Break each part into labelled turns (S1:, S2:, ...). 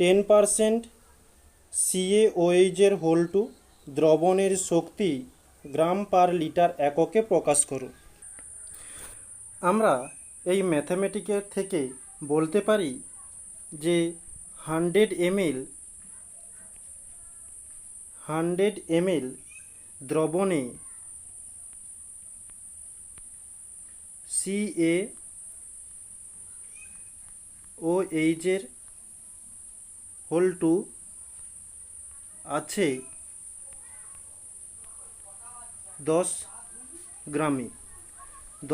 S1: Ten percent সিএওএইচের whole two দ্রবণের শক্তি গ্রাম পার লিটার এককে প্রকাশ করো। আমরা এই ম্যাথামেটিকের থেকে বলতে পারি যে হান্ড্রেড এমএল হান্ড্রেড এমএল দ্রবণে সিএ ও এইচের হোল টু আছে দশ গ্রামে।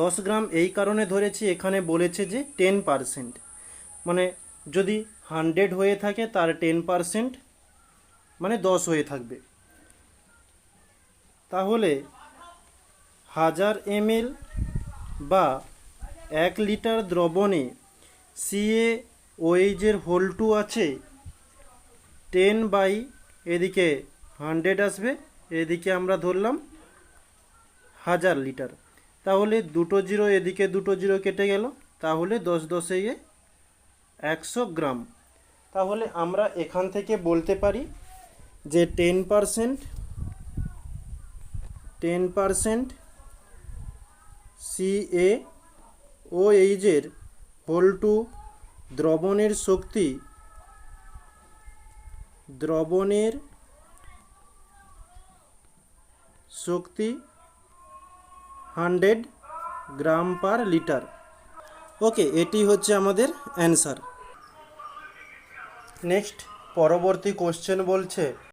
S1: দশ গ্রাম এই কারণে ধরেছি, এখানে বলেছে যে টেন পারসেন্ট মানে যদি হান্ড্রেড হয়ে থাকে, তার টেন পারসেন্ট মানে দশ হয়ে থাকবে। তাহলে হাজার এমএল বা এক লিটার দ্রবণে সিএ ওয়েজের হোল টু আছে টেন বাই এদিকে হান্ড্রেড আসবে, এদিকে আমরা ধরলাম হাজার লিটার তাহলে দুটো জিরো এদিকে দুটো জিরো কেটে গেল, তাহলে দশ দশে একশো গ্রাম। তাহলে আমরা এখান থেকে বলতে পারি যে ten percent ten percent CA O এইচের whole two দ্রবণের শক্তি দ্রবণের শক্তি হান্ড্রেড গ্রাম পার লিটার। ওকে, এটি হচ্ছে আমাদের অ্যান্সার। নেক্সট, পরবর্তী কোশ্চেন বলছে